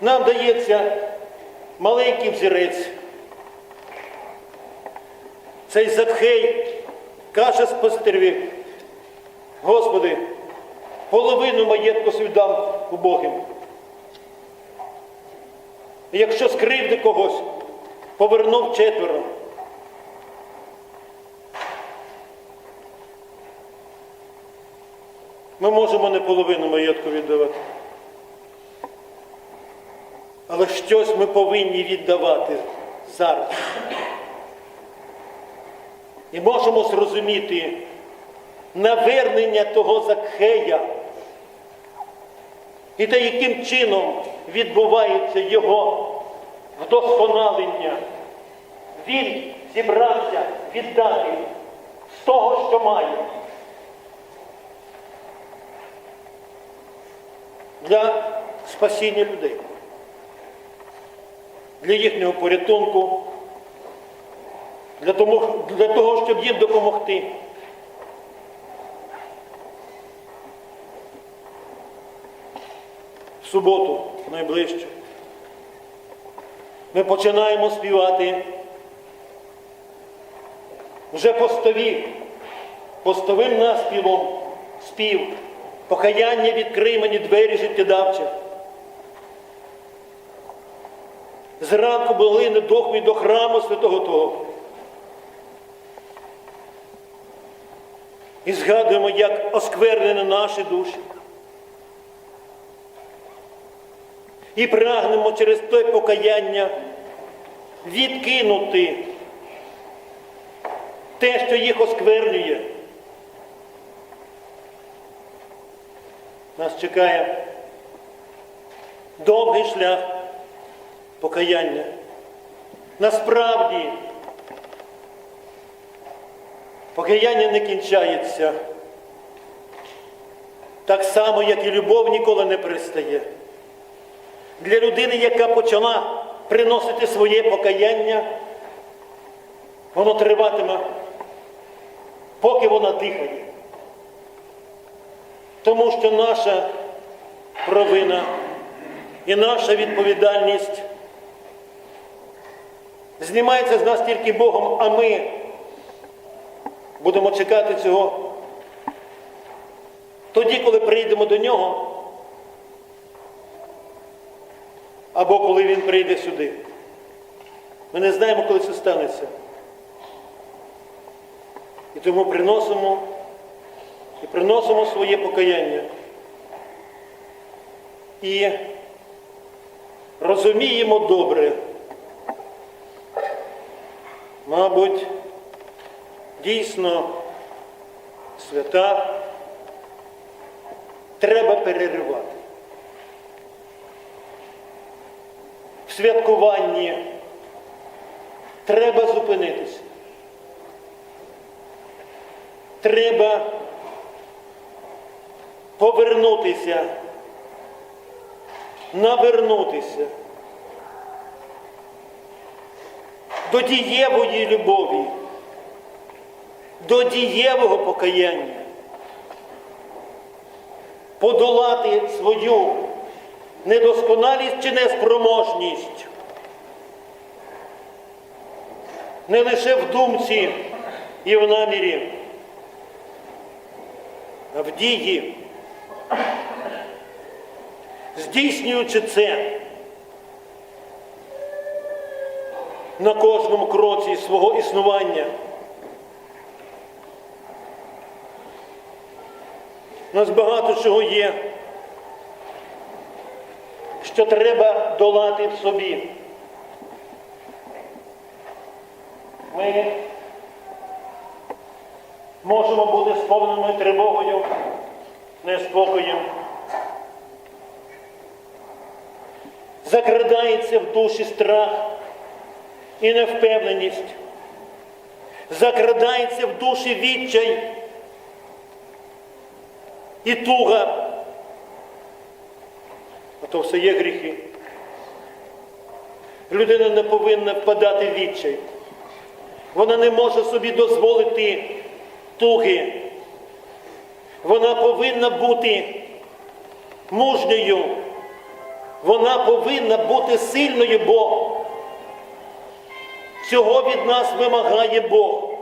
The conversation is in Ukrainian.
нам дається маленький взірець. Цей Закхей каже спастереві, Господи, половину маєтку свій дам убогим. І Якщо скривди когось, повернув четверо. Ми можемо не половину маєтку віддавати. Але щось ми повинні віддавати зараз. І можемо зрозуміти навернення того Закхея і те, яким чином відбувається його вдосконалення. Він зібрався віддати з того, що має. Для спасіння людей, для їхнього порятунку, для того, для того щоб їм допомогти. В суботу найближче ми починаємо співати вже постові, постовим наспівом спів, покаяння відкрий мені двері життєдавче. Зранку недох мій до храму святого того. І згадуємо, як осквернені наші душі. І прагнемо через те покаяння відкинути те, що їх осквернює. Нас чекає довгий шлях покаяння. Насправді покаяння не кінчається. Так само, як і любов ніколи не перестає. Для людини, яка почала приносити своє покаяння, воно триватиме, поки вона дихає. Тому що наша провина і наша відповідальність знімається з нас тільки Богом, а ми будемо чекати цього тоді, коли прийдемо до нього, або коли він прийде сюди. Ми не знаємо, коли це станеться. І тому приносимо і приносимо своє покаяння. І розуміємо добре, мабуть, дійсно свята треба переривати. В святкуванні треба зупинитися. Треба повернутися, навернутися до дієвої любові, до дієвого покаяння, подолати свою недосконалість чи неспроможність. Не лише в думці і в намірі, а в дії. Здійснюючи це на кожному кроці свого існування. У нас багато чого є, що треба долати в собі. Ми можемо бути сповненими тривогою, неспокоєм. Закрадається в душі страх і невпевненість. Закрадається в душі відчай і туга. А то все є гріхи. Людина не повинна впадати в відчай. Вона не може собі дозволити туги. Вона повинна бути мужньою, Вона повинна бути сильною, бо цього від нас вимагає Бог.